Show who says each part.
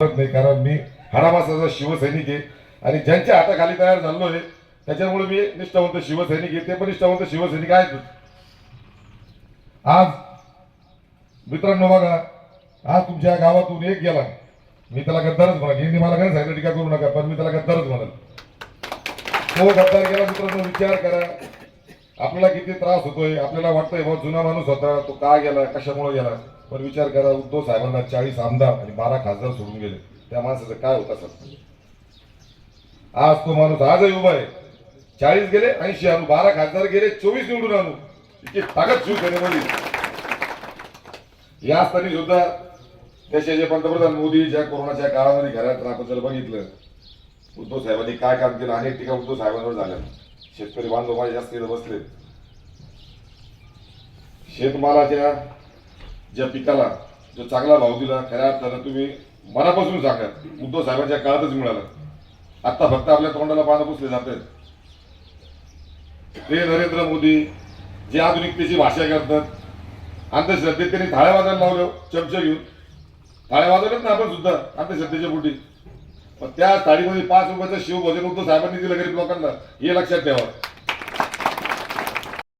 Speaker 1: नाही कारण मी हाडामासाचा शिवसैनिक आहे आणि ज्यांच्या हाताखाली तयार झालो आहे त्याच्यामुळे मी निष्ठावंत शिवसैनिक आहे. ते पण निष्ठावंत शिवसैनिक आहेत. आज मित्रांनो बघा आज तुमच्या गावातून एक गेला. मी त्याला गद्दारच म्हणा यांनी मला काय सांगितलं टीका करू नका पण मी त्याला गद्दारच म्हणाल. तो गद्दार गेला मित्रांनो विचार करा. आपल्याला किती त्रास होतोय आपल्याला वाटतंय बहुत जुना माणूस होता तो का गेला कशामुळे गेला? पण विचार करा उद्धव साहेबांना चाळीस आमदार आणि बारा खासदार सोडून गेले. त्या माणसाचं काय होता सर आज तो माणूस आजही उभा आहे. चाळीस गेले ऐंशी आणू. बारा खासदार गेले चोवीस निवडून आणू. इतकी ताकद शिवसेनेमध्ये या असताना सुद्धा देशाचे पंतप्रधान मोदी ज्या कोरोनाच्या काळामध्ये घरात आपण जर बघितलं उद्धव साहेबांनी काय काम केलं? अनेक टीका उद्धव साहेबांवर झाल्या शेतकरी बांधव माझे जास्त बसले शेतमालाच्या ज्या पिकाला जो चांगला भाव दिला खऱ्या अर्थानं तुम्ही मनापासून सांगा. उद्धव साहेबांच्या काळातच मिळाला. आता फक्त आपल्या तोंडाला पानं पुसले जात ते नरेंद्र मोदी जे आधुनिकतेची भाषा करतात अंधश्रद्धेत त्यांनी थाळ्या वाजायला लावलं चमचे घेऊन. थाळ्या वाजवल्यात ना आपण सुद्धा अंधश्रद्धेच्या पोटी. पण त्या थाळीमध्ये पाच रुपयाचं शिवभोजन उद्धव साहेबांनी दिलं गरीब लोकांना. हे लक्षात ठेवा.